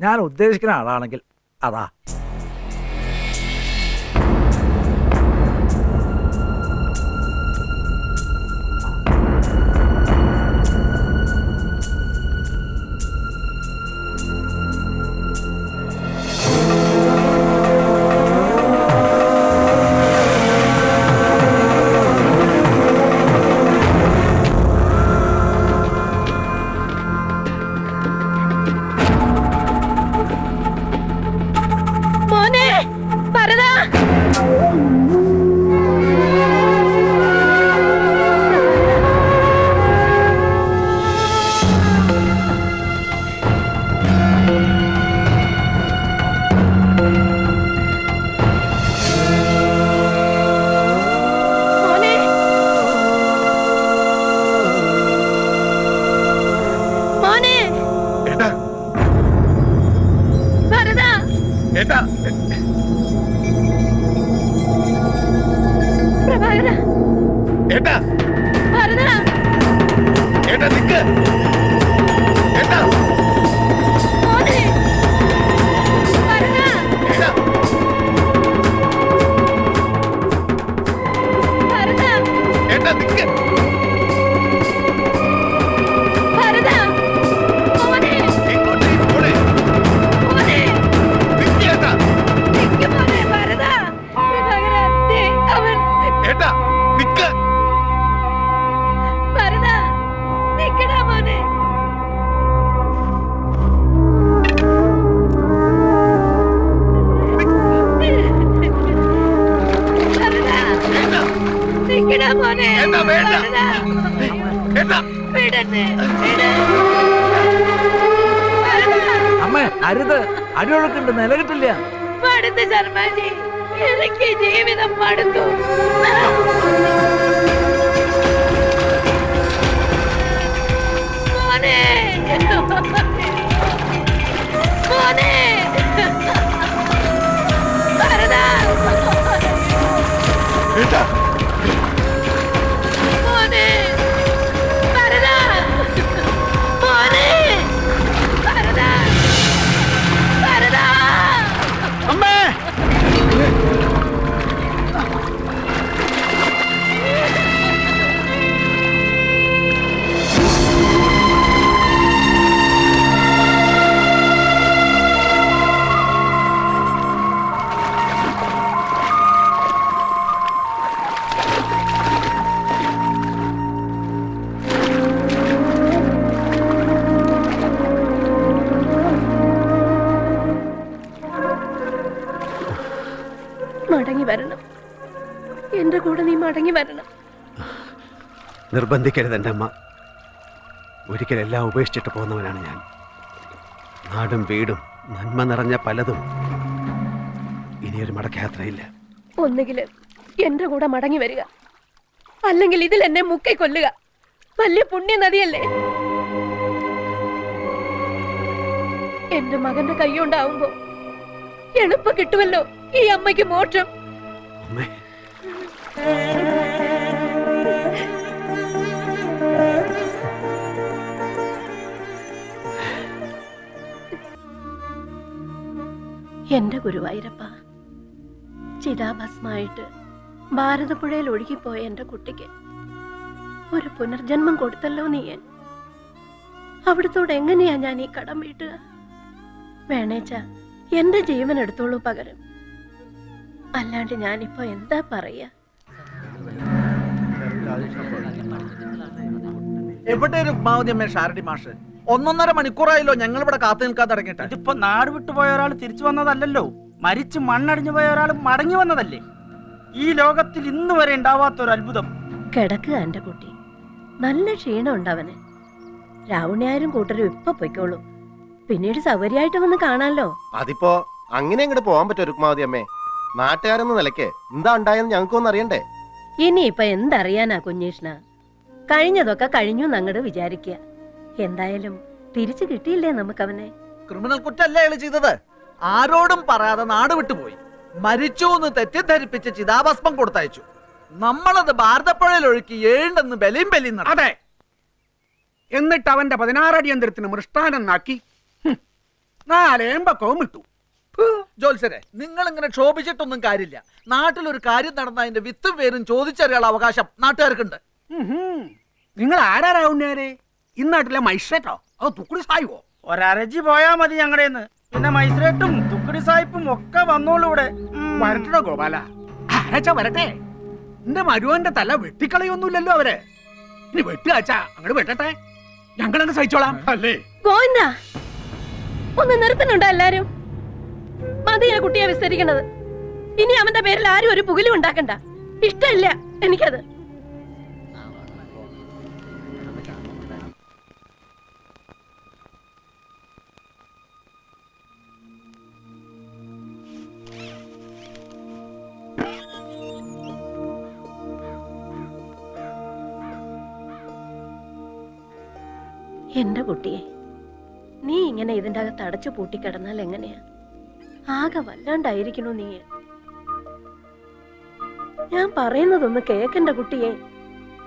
ഞാൻ ഉദ്ദേശിക്കുന്ന ആളാണെങ്കിൽ അതാ. മോനെ. അമ്മേ അരുത്. അടിയൊഴുക്കുണ്ട് നിലകിട്ടില്ല. മടുത്ത് ശർമാജി എനിക്ക് ജീവിതം മടുത്തു മോനെ. മോനെ. ഭരതാ എന്റെ കൂടെ നീ മടങ്ങി വരണം. നിർബന്ധിക്കരുത് എന്റെ അമ്മ. ഒരിക്കലെല്ലാം ഉപേക്ഷിച്ചിട്ട് പോകുന്നവനാണ് ഞാൻ. നാടും വീടും നന്മ നിറഞ്ഞ പലതും. ഇനിയൊരു മടക്കയാത്രയില്ല. ഒന്നുകിൽ എന്റെ കൂടെ മടങ്ങി വരിക. അല്ലെങ്കിൽ ഇതിൽ എന്നെ മുക്കി കൊല്ലുക. വലിയ പുണ്യ നദിയല്ലേ എന്റെ മകന്റെ കൈ കൊണ്ടാവുമ്പോ എളുപ്പം കിട്ടുമല്ലോ ഈ അമ്മയ്ക്ക് മോക്ഷം. അമ്മേ. എന്റെ ഗുരുവായൂരപ്പ ചിതാഭസ്മായിട്ട് ഭാരതപ്പുഴയിൽ ഒഴുകിപ്പോയ എന്റെ കുട്ടിക്ക് ഒരു പുനർജന്മം കൊടുത്തല്ലോ നീയൻ അവിടത്തോട് എങ്ങനെയാ ഞാൻ ഈ കടം വീട്ടുക? വേണേച്ച എന്റെ ജീവൻ എടുത്തോളൂ പകരം. അല്ലാണ്ട് ഞാനിപ്പോ എന്താ പറയാ? എവിടെ രുക്മാവതി അമ്മേ ഷാരടി മാഷ്? ഒന്നൊന്നര മണിക്കൂറായല്ലോ ഞങ്ങൾ ഇവിടെ കാത്തു നിൽക്കാതെ തുടങ്ങിയിട്ട് ഇതിപ്പോ നാട് വിട്ടു പോയ ഒരാൾ തിരിച്ചു വന്നതല്ലല്ലോ. മരിച്ച് മണ്ണടിഞ്ഞു പോയ ഒരാൾ മടങ്ങി വന്നതല്ലേ? ഈ ലോകത്തിൽ ഇന്ന് വരെ ഉണ്ടാവാത്ത ഒരു അത്ഭുതം. കിടക്കുക എന്റെ കുട്ടി. നല്ല ക്ഷീണം ഉണ്ടവന് രാവണിയാരും കൂട്ടരും ഇപ്പൊ പൊയ്ക്കോളൂ. പിന്നീട് സൗകര്യമായിട്ട് വന്ന് കാണാലോ. അതിപ്പോ അങ്ങനെ അങ്ങോട്ട് പോകാൻ പറ്റും രുക്മാവതി അമ്മേ? നാട്ടുകാരെന്ന നിലയ്ക്ക് എന്താ ഉണ്ടായെന്ന് ഞങ്ങൾക്കൊന്നും അറിയണ്ടേ? ഇനിയിപ്പൊ എന്തറിയാനാ കുഞ്ഞീഷ്ണ? കഴിഞ്ഞതൊക്കെ കഴിഞ്ഞു അങ്ങട് വിചാരിക്കുക എന്തായാലും തിരിച്ചു കിട്ടിയില്ലേ നമുക്കവനെ? ക്രിമിനൽ കുറ്റല്ലേ അയാൾ ചെയ്തത്? ആരോടും പറയാതെ നാട് വിട്ടുപോയി. മരിച്ചു എന്ന് തെറ്റിദ്ധരിപ്പിച്ച് ചിതാഭസ്മം കൊടുത്തയച്ചു. നമ്മളത് ഭാരതപ്പുഴയിൽ ഒഴുക്കി ഏഴുണ്ടെന്ന് ബലിയും ബലി നടത്തി. അതെ. എന്നിട്ട് അവന്റെ പതിനാറടിയന്തരത്തിന് മൃഷ്ടാനം നാക്കി ഹും, നാലേമ്പക്കവും വിട്ടു ജോത്സരെ നിങ്ങൾ ഇങ്ങനെ ക്ഷോഭിച്ചിട്ടൊന്നും കാര്യമില്ല. നാട്ടിലൊരു കാര്യം നടന്ന അതിന്റെ വിത്തും പേരും ചോദിച്ചറിയാനുള്ള അവകാശം നാട്ടുകാർക്കുണ്ട്. നിങ്ങൾ ആരാരാവുന്നേരെ? ഇന്നാട്ടിലെ മൈസ്ട്രേറ്റോ അതോ തുക്കുടി സായിവോ? ഒരരജി പോയാ മതി ഞങ്ങളുടെ പിന്നെ മൈസൂരേട്ടും തുക്കുടി സായിപ്പും ഒക്കെ വന്നോളൂ ഇവിടെ. വരട്ടോ ഗോപാല. വരട്ടെ? എന്റെ മരുവന്റെ തല വെട്ടിക്കളയൊന്നുമില്ലല്ലോ അവരെ. ഇനി വെട്ടുകാച്ചാ അങ്ങോട്ട് വെട്ടട്ടെ. ഞങ്ങളങ്ങ് സഹിച്ചോളാം. അല്ലേ ഗോവിന്ദ ഒന്ന് നിർത്തുന്നുണ്ടോ എല്ലാരും? മതി ആ കുട്ടിയെ വിസ്തരിക്കണത്? ഇനി അവന്റെ പേരിൽ ആരും ഒരു പുകിലും ഉണ്ടാക്കണ്ട. ഇഷ്ടമില്ല എനിക്കത്. എന്റെ കുട്ടിയെ നീ ഇങ്ങനെ ഇതിന്റെ അകത്ത് അടച്ചു പൂട്ടിക്കിടന്നാൽ എങ്ങനെയാ? ആകെ വല്ലാണ്ടായിരിക്കണു നീ. ഞാൻ പറയുന്നതൊന്ന് കേക്കണ്ട കുട്ടിയെ.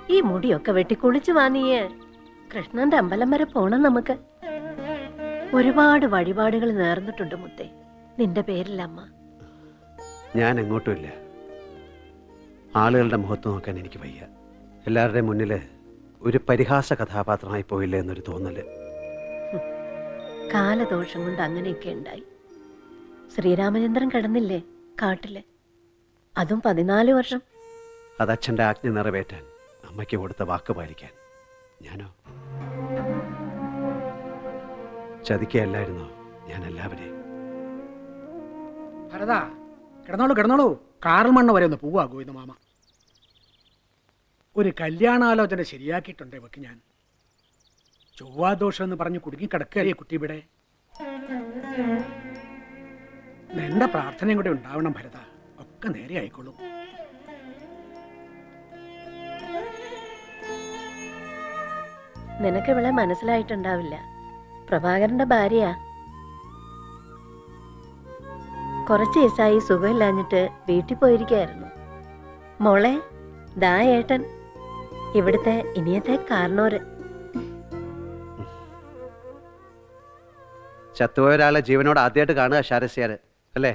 ഈ മുടിയൊക്കെ വെട്ടി കുളിച്ചു വാ നീയേ. കൃഷ്ണന്റെ അമ്പലം വരെ പോണം നമുക്ക്. ഒരുപാട് വഴിപാടുകൾ നേർന്നിട്ടുണ്ട് മുത്തേ. നിന്റെ പേരിൽ അമ്മ. ഞാൻ എങ്ങോട്ടുമില്ല ആളുകളുടെ മുഖത്ത് നോക്കാൻ എനിക്ക് വയ്യ. എല്ലാവരുടെയും മുന്നിൽ ഒരു പരിഹാസ കഥാപാത്രമായി പോയില്ലേ എന്നൊരു തോന്നൽ. കാലദോഷം കൊണ്ട് അങ്ങനെയൊക്കെ ഉണ്ടായി. ശ്രീരാമചന്ദ്രൻ കിടന്നില്ലേ കാട്ടിൽ? അതും പതിനാല് വർഷം. അത് അച്ഛന്റെ ആജ്ഞ നിറവേറ്റാൻ അമ്മയ്ക്ക് കൊടുത്ത വാക്ക് പാലിക്കാൻ. ഞാനോ? ചതിക്കുകയല്ലായിരുന്നോ ഞാൻ എല്ലാവരെയും ഭരതാ കിടന്നോളൂ കിടന്നോളൂ. കാറൽ മണ്ണ വരെ ഒന്ന് പോവാ ഗോവിന്ദ മാമ. ഒരു കല്യാണാലോചന ശരിയാക്കിയിട്ടുണ്ട് ഇവക്ക് ഞാൻ. ചൊവ്വാദോഷം എന്ന് പറഞ്ഞ് കുടുങ്ങിക്കിടക്കുകയല്ലേ കുട്ടി ഇവിടെ എന്റെ പ്രാർത്ഥനയും കൂടെ ഉണ്ടാവണം ഭരത. ഒക്കെ നേരെ ആയിക്കോളൂ. നിനക്ക് ഇവളെ മനസ്സിലായിട്ടുണ്ടാവില്ല. പ്രഭാകരന്റെ ഭാര്യ കുറച്ച് ദിവസമായി സുഖമില്ലാഞ്ഞിട്ട് വീട്ടിൽ പോയിരിക്കായിരുന്നു മോളെ ദാ ഏട്ടൻ. ഇവിടുത്തെ ഇനിയത്തെ കാരണോര് ചത്തുപോയ ഒരാളെ ജീവനോട് ആദ്യമായിട്ട് കാണുക ശാരസ്യാര്. അല്ലേ?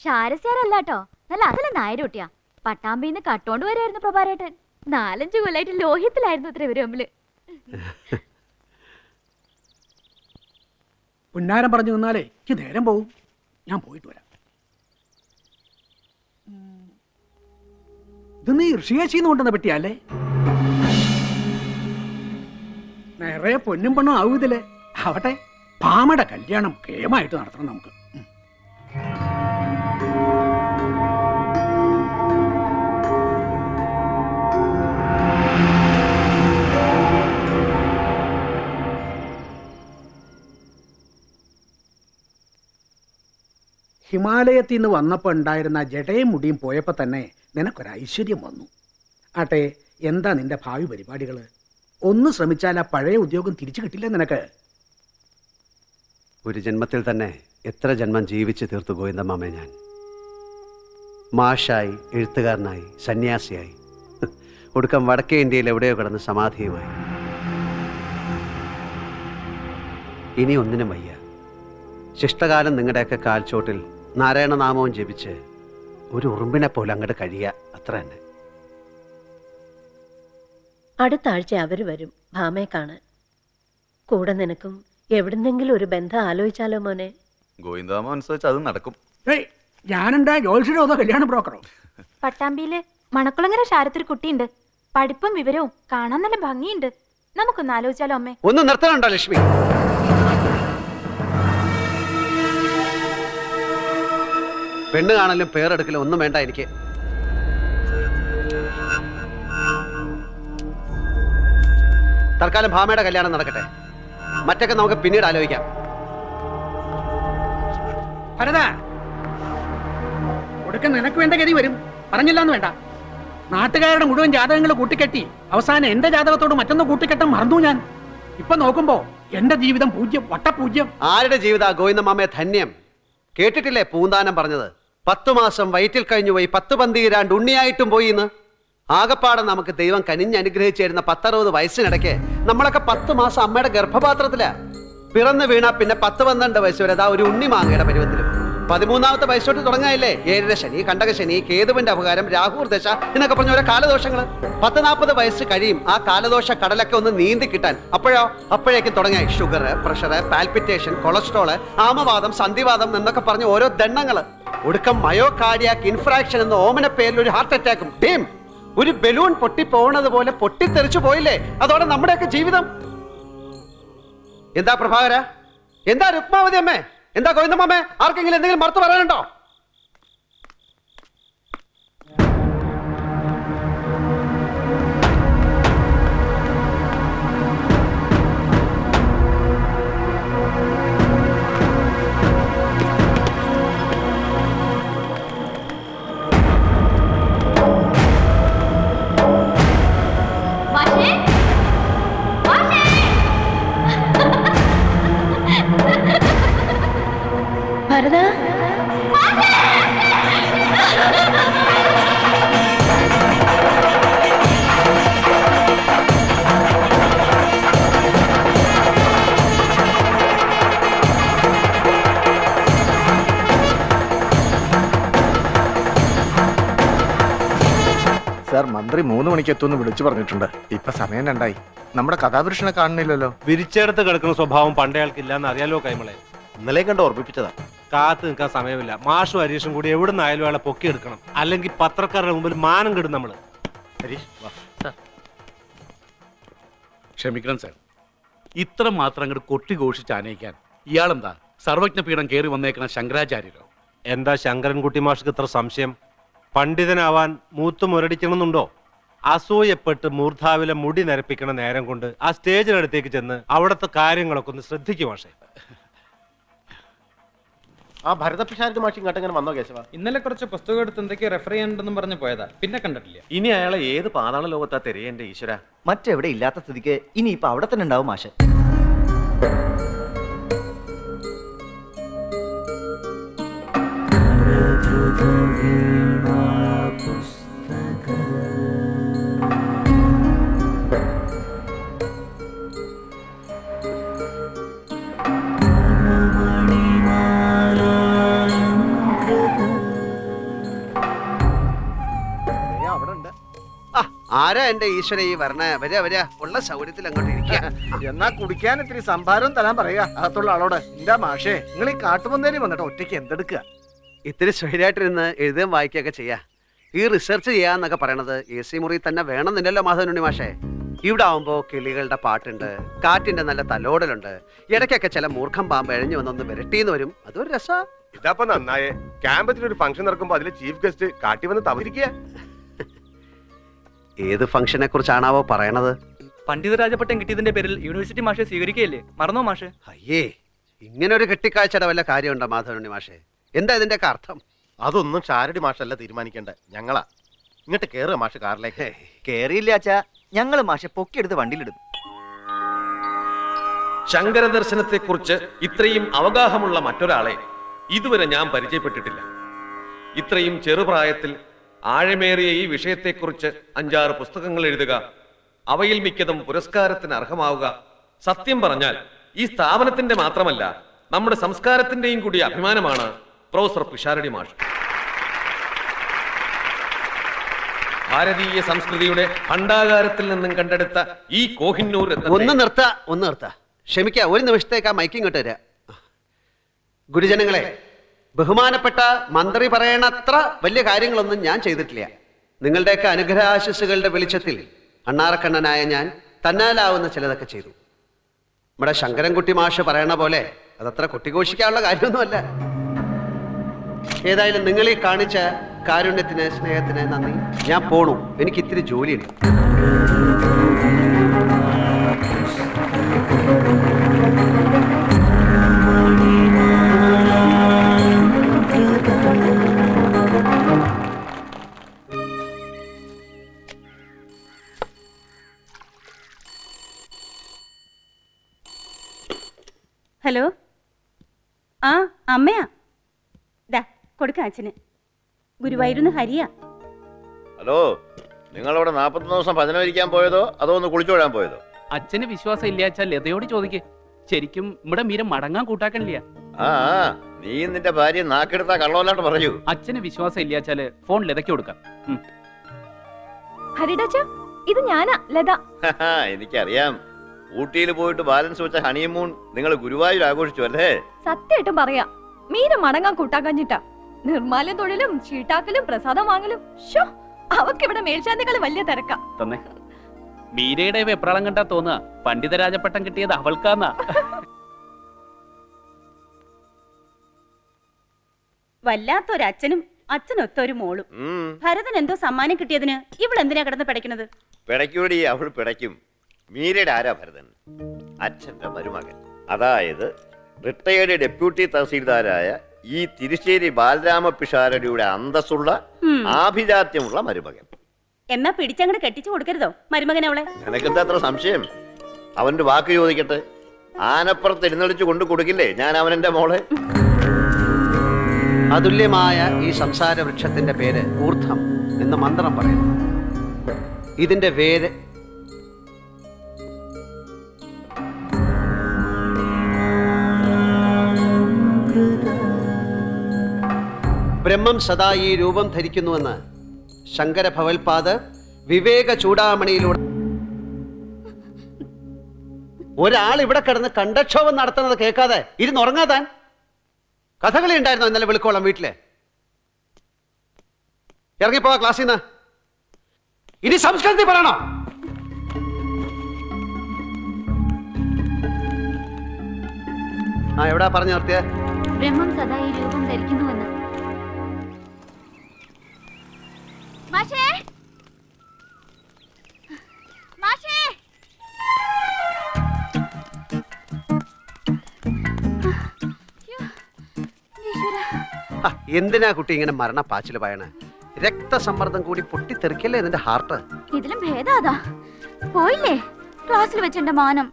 ഷാരസ്യാരല്ലാട്ടോ നല്ല അതല്ല നായരൂട്ടിയാ. പട്ടാമ്പിന്ന് കട്ടോണ്ട് വരായിരുന്നു പ്രഭാരേട്ടൻ. നാലഞ്ചു കൊല്ലായിട്ട് ലോഹ്യത്തിലായിരുന്നു ഇത്ര ഇവർ തമ്മിൽ. പുന്നാരം പറഞ്ഞു നിന്നാലേ എനിക്ക് നേരം പോവും. ഞാൻ പോയിട്ട് വരാം. ഉം. ഇത് നീ ഋഷികേശിന്ന് കൊണ്ടുവന്ന പെട്ടിയല്ലേ നിറയെ പൊന്നും പെണ്ണും ആവൂതല്ലേ ഇതിൽ ആവട്ടെ. പാമയുടെ കല്യാണം കേമായിട്ട് നടത്തണം നമുക്ക്. ഹിമാലയത്തിൽ നിന്ന് വന്നപ്പോൾ ഉണ്ടായിരുന്ന ജടയും മുടിയും പോയപ്പോൾ തന്നെ നിനക്കൊരു ഐശ്വര്യം വന്നു. ആട്ടെ എന്താ നിന്റെ ഭാവി പരിപാടികൾ ഒന്ന് ശ്രമിച്ചാൽ ആ പഴയ ഉദ്യോഗം തിരിച്ചു കിട്ടില്ല നിനക്ക്? ഒരു ജന്മത്തിൽ തന്നെ എത്ര ജന്മം ജീവിച്ചു തീർത്തു ഗോവിന്ദമാമേ ഞാൻ. മാഷായി എഴുത്തുകാരനായി സന്യാസിയായി. ഒടുക്കം വടക്കേ ഇന്ത്യയിൽ എവിടെയോ കിടന്ന് സമാധിയുമായി. ഇനി ഒന്നിനും വയ്യ. ശിഷ്ടകാലം നിങ്ങളുടെയൊക്കെ കാൽച്ചോട്ടിൽ നാരായണനാമവും ജപിച്ച് ഒരു ഉറുമ്പിനെ പോലെ അങ്ങോട്ട് കഴിയുക അത്ര തന്നെ. അടുത്ത ആഴ്ച അവർ വരും ഭാമയെ കാണാൻ. കൂടെ നിനക്കും എവിടുന്നെങ്കിലും ഒരു ബന്ധം ആലോചിച്ചാലോ മോനെ? ഗോവിന്ദാമ അനുസരിച്ച് അത് നടക്കും. അതോ കല്യാണ ബ്രോക്കറോ? പട്ടാമ്പിയിൽ മണക്കുളങ്ങര ശാരത്തിൽ കുട്ടിയുണ്ട്. പഠിപ്പും വിവരവും കാണാൻ നല്ല ഭംഗിയുണ്ട്. നമുക്കൊന്ന് ആലോചിച്ചാലോ അമ്മേ? ഒന്ന് നിർത്തണുണ്ടോ ലക്ഷ്മി? പെണ്ണ് കാണലും പേരെടുക്കലും ഒന്നും വേണ്ട എനിക്ക്. തൽക്കാലം ഭാമയുടെ കല്യാണം നടക്കട്ടെ. മറ്റൊക്കെ നമുക്ക് പിന്നീട് ആലോചിക്കാം. ഭരത കൊടുക്ക നിനക്ക് വേണ്ട ഗതി വരും. പറഞ്ഞില്ലാന്ന് വേണ്ട. നാട്ടുകാരുടെ മുഴുവൻ ജാതകങ്ങൾ കൂട്ടിക്കെട്ടി. അവസാനം എന്റെ ജാതകത്തോട് മറ്റൊന്ന് കൂട്ടിക്കെട്ടാൻ മറന്നു ഞാൻ. ഇപ്പൊ നോക്കുമ്പോ എന്റെ ജീവിതം പൂജ്യം വട്ടപൂജ്യം. ആരുടെ ജീവിത? ഗോവിന്ദമാമയെ ധന്യം. കേട്ടിട്ടില്ലേ പൂന്താനം പറഞ്ഞത്? പത്തു മാസം വയറ്റിൽ കഴിഞ്ഞു പോയി പത്ത് പന്തീരാണ്ട് ഉണ്ണിയായിട്ടും പോയി എന്ന് ആകപ്പാടെ നമുക്ക് ദൈവം കനിഞ്ഞ് അനുഗ്രഹിച്ചു തരുന്ന പത്തറുപത് വയസ്സിനിടയ്ക്ക് നമ്മളൊക്കെ പത്ത് മാസം അമ്മയുടെ ഗർഭപാത്രത്തിലാ. പിറന്നു വീണ പിന്നെ പത്ത് പന്ത്രണ്ട് വയസ്സ് വരെ അതാ ഒരു ഉണ്ണി മാങ്ങയുടെ പരുവത്തിലും. പതിമൂന്നാമത്തെ വയസ്സോട്ട് തുടങ്ങായില്ലേ ഏഴര ശനി കണ്ടക ശനി കേതുവിന്റെ അപകാരം രാഹുർ ദശ എന്നൊക്കെ പറഞ്ഞ ഓരോ കാലദോഷങ്ങൾ പത്ത് നാൽപ്പത് വയസ്സ് കഴിയും ആ കാലദോഷ കടലൊക്കെ ഒന്ന് നീന്തി കിട്ടാൻ. അപ്പോഴോ? അപ്പോഴേക്കും തുടങ്ങായി ഷുഗർ പ്രഷർ പാൽപിറ്റേഷൻ കൊളസ്ട്രോൾ ആമവാദം സന്ധിവാദം എന്നൊക്കെ പറഞ്ഞ ഓരോ ദണ്ണങ്ങൾ ഒടുക്കം മയോ കാർഡിയാക് ഇൻഫ്രാക്ഷൻ എന്ന ഓമന പേരിൽ ഒരു ഹാർട്ട് അറ്റാക്കും. ഒരു ബലൂൺ പൊട്ടി പൊട്ടിപ്പോണത് പോലെ പൊട്ടിത്തെറിച്ചു പോയില്ലേ? അതോടെ നമ്മുടെയൊക്കെ ജീവിതം. എന്താ പ്രഭാകര? എന്താ രുക്മാവതി അമ്മേ? എന്താ ഗോവിന്ദമ്മേ ആർക്കെങ്കിലും എന്തെങ്കിലും മറുത്തു പറയാനുണ്ടോ? ഭരത സാർ മന്ത്രി മൂന്ന് മണിക്ക് എത്തുമെന്ന് വിളിച്ചു പറഞ്ഞിട്ടുണ്ട്. ഇപ്പൊ സമയം രണ്ടായി. നമ്മുടെ കഥാപുരുഷനെ കാണുന്നില്ലല്ലോ. വിരിച്ചെടുത്ത് കിടക്കുന്ന സ്വഭാവം പണ്ടേ ആൾക്കില്ലാന്ന് അറിയാലോ കൈമളെ. ഇന്നലെ കണ്ട് ഓർമ്മിപ്പിച്ചതാ. കാത്തു നിൽക്കാൻ സമയമില്ല. മാഷും ഹരീഷും കൂടി എവിടെ നിന്നായാലും അയാളെ പൊക്കിയെടുക്കണം അല്ലെങ്കിൽ പത്രക്കാരുടെ മുമ്പിൽ മാനം കെടും നമ്മൾ. ഹരീഷ് വാ. ക്ഷമിക്കണം സാർ. ഇത്ര മാത്രം അങ്ങോട്ട് കൊട്ടി ഘോഷിച്ച് ആനയിക്കാൻ ഇയാളെന്താ? സർവജ്ഞ പീഠം കയറി വന്നേക്കണ ശങ്കരാചാര്യരോ? എന്താ ശങ്കരൻകുട്ടി മാഷ്ക്ക് ഇത്ര സംശയം? പണ്ഡിതനാവാൻ മൂത്ത് മുരടിക്കണമെന്നുണ്ടോ? അസൂയപ്പെട്ട് മൂർധാവിലെ മുടി നരപ്പിക്കണ നേരം കൊണ്ട് ആ സ്റ്റേജിനടുത്തേക്ക് ചെന്ന് അവിടുത്തെ കാര്യങ്ങളൊക്കെ ഒന്ന് ശ്രദ്ധിക്കും മാഷേ. ആ ഭരതപിഷാരത് മാഷി ഇങ്ങോട്ട് ഇങ്ങനെ വന്നോ കേശവ? ഇന്നലെ കുറച്ച് പുസ്തകം എടുത്ത് എന്തൊക്കെയാ റെഫർ ചെയ്യണ്ടെന്നും പറഞ്ഞ് പോയതാ. പിന്നെ കണ്ടിട്ടില്ല. ഇനി അയാളെ ഏത് പാതാള ലോകത്താ തിരയേണ്ട ഈശ്വര? മറ്റെവിടെ ഇല്ലാത്ത സ്ഥിതിക്ക് ഇനി ഇപ്പൊ അവിടെ തന്നെ ഉണ്ടാവും മാഷ്. ആരാ എന്റെ ഈശ്വര ഈ വരണ? വരിക വരിക. ഉള്ള സൗകര്യത്തിൽ അങ്ങോട്ട് ഇരിക്കുക. എന്നാ കുടിക്കാൻ ഇത്തിരി സംഭാരം തരാൻ പറയുക. അകത്തുള്ള ആളോട് എന്താ മാഷേ നിങ്ങൾ ഈ കാട്ടുമന്തേരി വന്നിട്ട് ഒറ്റയ്ക്ക് എന്തെടുക്കുക? ഇത്തിരി സ്വൈരായിട്ടിരുന്ന് എഴുതുകയും വായിക്കുകയൊക്കെ ചെയ്യാ. ഈ റിസർച്ച് ചെയ്യാന്നൊക്കെ പറയണത് എ സി മുറി തന്നെ വേണമെന്നില്ലല്ലോ മാധവനുണ്ണി മാഷേ. ഇവിടെ ആവുമ്പോ കിളികളുടെ പാട്ടുണ്ട് കാറ്റിന്റെ നല്ല തലോടലുണ്ട്. ഇടയ്ക്കൊക്കെ ചില മൂർഖം പാമ്പ് എഴഞ്ഞു വന്നൊന്ന് വിരട്ടിന്ന് വരും. അതൊരു രസാ. ഇതാപ്പൊ നന്നായേ. ക്യാമ്പസിൽ ഒരു ഫംഗ്ഷൻ നടക്കുമ്പോ അതിലെ ചീഫ് ഗസ്റ്റ് കാട്ടി വന്ന് തവരിക്കുക ഏത് ഫംഗ്ഷനെ കുറിച്ചാണാവോ പറയണത്? പണ്ഡിത രാജപട്ടം കിട്ടിയതിന്റെ പേരിൽ യൂണിവേഴ്സിറ്റി മാഷെ സ്വീകരിക്കുകയല്ലേ? മറന്നോ മാഷെ? അയ്യേ ഇങ്ങനെ ഒരു കെട്ടിക്കാഴ്ചയുടെ വല്ല കാര്യമുണ്ടോ മാധവനുണ്ണി മാഷെ? എന്താ ഇതിന്റെയൊക്കെ അർത്ഥം? അതൊന്നും ഷാരടി മാഷല്ല തീരുമാനിക്കേണ്ട. ഞങ്ങളാ. ഇങ്ങോട്ട് കേറുക മാഷ് കാറിലേക്ക്. കേറിയില്ല അച്ഛാ? ഞങ്ങൾ മാഷെ പൊക്കിയെടുത്ത് വണ്ടിയിലിടും. ശങ്കര ദർശനത്തെക്കുറിച്ച് ഇത്രയും അവഗാഹമുള്ള മറ്റൊരാളെ ഇതുവരെ ഞാൻ പരിചയപ്പെട്ടിട്ടില്ല. ഇത്രയും ചെറുപ്രായത്തിൽ ആഴമേറിയ ഈ വിഷയത്തെക്കുറിച്ച് അഞ്ചാറ് പുസ്തകങ്ങൾ എഴുതുക. അവയിൽ മിക്കതും പുരസ്കാരത്തിന് അർഹമാവുക. സത്യം പറഞ്ഞാൽ ഈ സ്ഥാപനത്തിന്റെ മാത്രമല്ല നമ്മുടെ സംസ്കാരത്തിന്റെയും കൂടി അഭിമാനമാണ് പ്രൊഫസർ പിഷാരടി മാഷ്. ഭാരതീയ സംസ്കൃതിയുടെ ഭണ്ഡാകാരത്തിൽ നിന്നും കണ്ടെടുത്ത ഈ കോഹിന്നൂർ ഒന്ന് നിർത്ത ഒന്ന് നിർത്ത. ക്ഷമിക്ക ഒരു നിമിഷത്തേക്ക് ആ മൈക്കിംഗ് കിട്ടുക ഗുരുജനങ്ങളെ ബഹുമാനപ്പെട്ട മന്ത്രി പറയണത്ര വലിയ കാര്യങ്ങളൊന്നും ഞാൻ ചെയ്തിട്ടില്ല. നിങ്ങളുടെയൊക്കെ അനുഗ്രഹാശിസുകളുടെ വെളിച്ചത്തിൽ അണ്ണാറക്കണ്ണനായ ഞാൻ തന്നാലാവുന്ന ചിലതൊക്കെ ചെയ്തു. നമ്മുടെ ശങ്കരൻകുട്ടി മാഷ് പറയണ പോലെ അതത്ര കൊട്ടിഘോഷിക്കാനുള്ള കാര്യമൊന്നുമല്ല. ഏതായാലും നിങ്ങൾ ഈ കാണിച്ച കാരുണ്യത്തിന് സ്നേഹത്തിന് നന്ദി. ഞാൻ പോണു. എനിക്ക് ഇത്തിരി ജോലിയുണ്ട്. ഹലോ? ആ അമ്മയാ. ദാ കൊടുക്ക അച്ഛന്. ഗുരുവായൂരുന്ന് ഹരിയാ. ഹലോ നിങ്ങളവിടെ നാപ്പത്തൊന്ന് ദിവസം ഭജന വരിക്കാൻ പോയതോ? അതോ ഒന്ന് കുളിച്ചോടാൻ പോയതോ? അച്ഛന് വിശ്വാസം ഇല്ലാച്ചാൽ ലതയോട് ചോദിക്ക്. ശരിക്കും ഇവിടെ മീര മടങ്ങാൻ കൂട്ടാക്കണില്ല. ആ ആ, നീ നിന്റെ ഭാര്യ നാക്കെടുത്താ കള്ളവല്ലാണ്ട് പറയൂ. അച്ഛന് വിശ്വാസം ഇല്ലാച്ചാൽ ഫോൺ ലതയ്ക്ക് കൊടുക്കാം. ഉം. ഹരിടച്ച ഇത് ഞാനാ ലത. ഹഹാ, എനിക്കറിയാം. ഊട്ടിയിൽ പോയിട്ട് ബാലൻസ് വെച്ച ഹണിമൂൺ നിങ്ങൾ ഗുരുവായൂർ ആഘോഷിച്ചു അല്ലേ? സത്യമായിട്ടും പറയാ. മീന മടങ്ങാൻ കൂട്ടാക്കഞ്ഞിട്ടാ നിർമ്മാല്യം തൊഴിലും ചീട്ടാക്കലും പ്രസാദം വാങ്ങലും. ഷോ അവക്കിവിടെ മേൽശാന്തികൾ വലിയ തിരക്കാ. തന്നെ. മീരയുടെ വെപ്രാളം കണ്ടാ തോന്നുക പണ്ഡിതരാജപ്പട്ടം കിട്ടിയത് അവൾക്കാന്നാ. വല്ലാത്തൊരച്ഛനും അച്ഛനൊത്തൊരു മോളും. ഭരതൻ എന്തോ സമ്മാനം കിട്ടിയതിന് ഇവളെന്തിനാ കിടന്ന് പിടയ്ക്കുന്നത്? പിടയ്ക്കൂടി അവൾ പിടയ്ക്കും. മീരയുടെ ആരാ ഭരതൻ? അച്ഛന്റെ മരുമകൻ. അതായത് റിട്ടയേർഡ് ഡെപ്യൂട്ടി തഹസീൽദാരായ ഈ തിരുശ്ശേരി ബാലരാമ പിഷാരടിയുടെ അന്തസ്സുള്ള ആഭിജാത്യമുള്ള മരുമകൻ. എന്നാ പിടിച്ചങ്ങട് കെട്ടിച്ചു കൊടുക്കരുതോ മരുമകൻ അവളെ? നിനക്കെന്താ അത്ര സംശയം? അവന്റെ വാക്ക് ചോദിക്കട്ടെ. ആനപ്പുറത്ത് എഴുന്നള്ളിച്ചു കൊണ്ടു കൊടുക്കില്ലേ ഞാൻ അവനെന്റെ മോളെ? അതുല്യമായ ഈ സംസാര വൃക്ഷത്തിന്റെ പേര് ഊർധം എന്ന് മന്ത്രം പറയുന്നു. ഇതിന്റെ വേര് ബ്രഹ്മം സദാ ഈ രൂപം ധരിക്കുന്നുവെന്ന് ശങ്കര ഭവൽപാദ് വിവേക ചൂടാമണിയിലൂടെ ഒരാൾ ഇവിടെ കിടന്ന് കണ്ടക്ഷോഭം നടത്തുന്നത് കേൾക്കാതെ ഇരുന്നുറങ്ങാതാൻ കഥകളി ഉണ്ടായിരുന്നോ ഇന്നലെ വിളിക്കോളാം വീട്ടിലെ? ഇറങ്ങിപ്പോവാ ക്ലാസ്സിൽ നിന്ന്. ഇനി സംസ്കൃതി പറയണോ? ആ എവിടാ പറഞ്ഞു നിർത്തിയ? ബ്രഹ്മം സദാ ഈ രൂപം ധരിക്കുന്നുവെന്ന് എന്തിനാ കുട്ടി ഇങ്ങനെ മരണ പാച്ചിൽ പറയണേ രക്തസമ്മർദ്ദം കൂടി പൊട്ടിത്തെറിക്കല്ലേ നിന്റെ ഹാർട്ട് ഇതിലും ഭേദാതാ പോയില്ലേ? ക്ലാസ്സിൽ വെച്ചെന്റെ മാനം.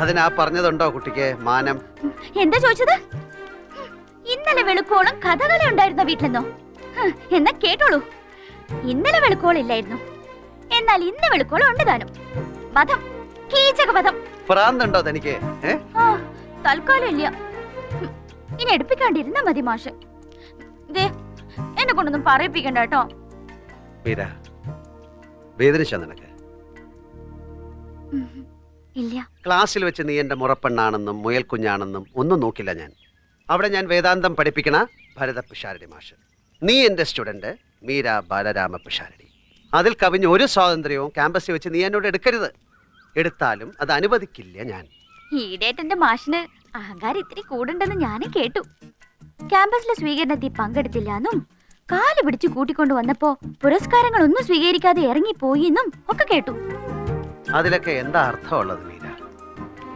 അതിനാ പറഞ്ഞതുണ്ടോ കുട്ടിക്ക് മാനം? എന്താ ചോദിച്ചത്? ഇന്നലെ വെളുക്കോളം കഥകളി ഉണ്ടായിരുന്ന വീട്ടിലെന്നോ? എന്നാ കേട്ടോളൂ. ഇന്നലെ വെളുക്കോളില്ലായിരുന്നു എന്നാൽ ഇന്ന് വെളുക്കോളം ഉണ്ട് താനും. വധം. കീചക വധം. പ്രാന്തണ്ടോ തനിക്ക്? തൽക്കാലം ഇല്ല. ഇനി എടുപ്പിക്കാണ്ടിരുന്നാ മതി മാഷ്. എന്നെ കൊണ്ടൊന്നും പറയിപ്പിക്കണ്ട കേട്ടോ. നിനക്ക്? ഇല്ല. ക്ലാസ്സിൽ വെച്ച് നീ എന്റെ മുറപ്പെണ്ണാണെന്നും മുയൽക്കുഞ്ഞാണെന്നും ഒന്നും നോക്കില്ല ഞാൻ. അവിടെ ഞാൻ വേദാന്തം പഠിപ്പിക്കണ ഭരത പിഷാരടി മാഷ്. നീ എന്റെ സ്റ്റുഡന്റ് മീര ബാലരാമ പിഷാരടി അതിൽ കവിഞ്ഞ് ഒരു സ്വാതന്ത്ര്യവും ക്യാമ്പസിൽ വെച്ച് നീ എന്നോട് എടുക്കരുത്. എടുത്താലും അത് അനുവദിക്കില്ല ഞാൻ. ഈടേറ്റന്റെ മാഷിന് അഹങ്കാരം ഇത്തിരി കൂടുണ്ടെന്ന് ഞാനും കേട്ടു. ക്യാമ്പസിലെ സ്വീകരണത്തിൽ പങ്കെടുത്തില്ല എന്നും കാൽ പിടിച്ചു കൂട്ടിക്കൊണ്ടു വന്നപ്പോ പുരസ്കാരങ്ങളൊന്നും സ്വീകരിക്കാതെ ഇറങ്ങിപ്പോയി എന്നും ഒക്കെ കേട്ടു. അതിലൊക്കെ എന്താ അർത്ഥമുള്ളത്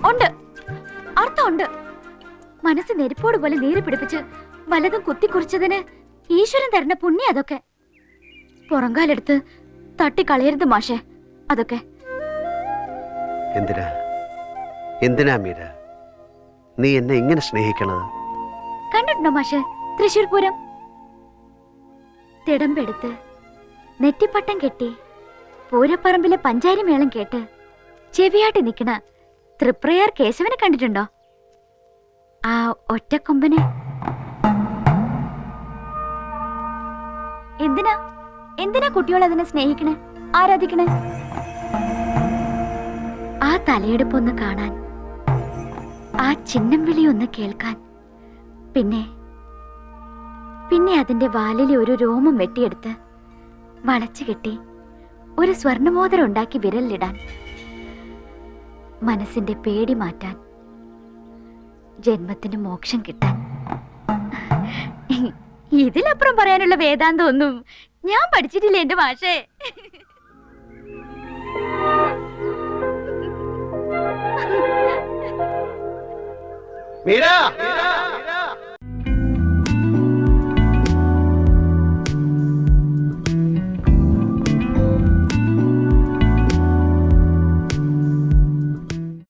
ഉണ്ട്. അർത്ഥമുണ്ട്. മനസ്സ് നെരിപ്പോട് പോലെ നീര് പിടിപ്പിച്ച് വലതും കുത്തിക്കുറിച്ചതിന് ഈശ്വരൻ തരുന്ന പുണ്യ അതൊക്കെ. പുറങ്കാലെടുത്ത് തട്ടിക്കളയരുത് മാഷെ അതൊക്കെ. എന്തിനാ? എന്തിനാ മീര? നീ എന്നെ ഇങ്ങനെ സ്നേഹിക്കണത്? കണ്ടിട്ടുണ്ടോ മാഷെ? തൃശൂർ പൂരം? തിടമ്പെടുത്ത് നെറ്റിപ്പട്ടം കെട്ടി പൂരപ്പറമ്പിലെ പഞ്ചാരി മേളം കേട്ട് ചെവിയാട്ടി നിൽക്കണ തൃപ്രയാർ കേശവനെ കണ്ടിട്ടുണ്ടോ? ആ ഒറ്റക്കൊമ്പനെ. എന്തിനാ? എന്തിനാ കുട്ടികൾ അതിനെ സ്നേഹിക്കണേ? ആരാധിക്കണേ? ആ തലയെടുപ്പൊന്ന് കാണാൻ ആ ചിഹ്നം വിളി ഒന്ന് കേൾക്കാൻ പിന്നെ? പിന്നെ അതിന്റെ വാലിലെ ഒരു രോമം വെട്ടിയെടുത്ത് വളച്ചു കെട്ടി ഒരു സ്വർണമോതിരം ഉണ്ടാക്കി വിരലിടാൻ മനസ്സിന്റെ പേടി മാറ്റാൻ ജന്മത്തിന് മോക്ഷം കിട്ടാൻ. ഇതിലപ്പുറം പറയാനുള്ള വേദാന്തം ഒന്നും ഞാൻ പഠിച്ചിട്ടില്ല എന്റെ ഭാഷേ മീര!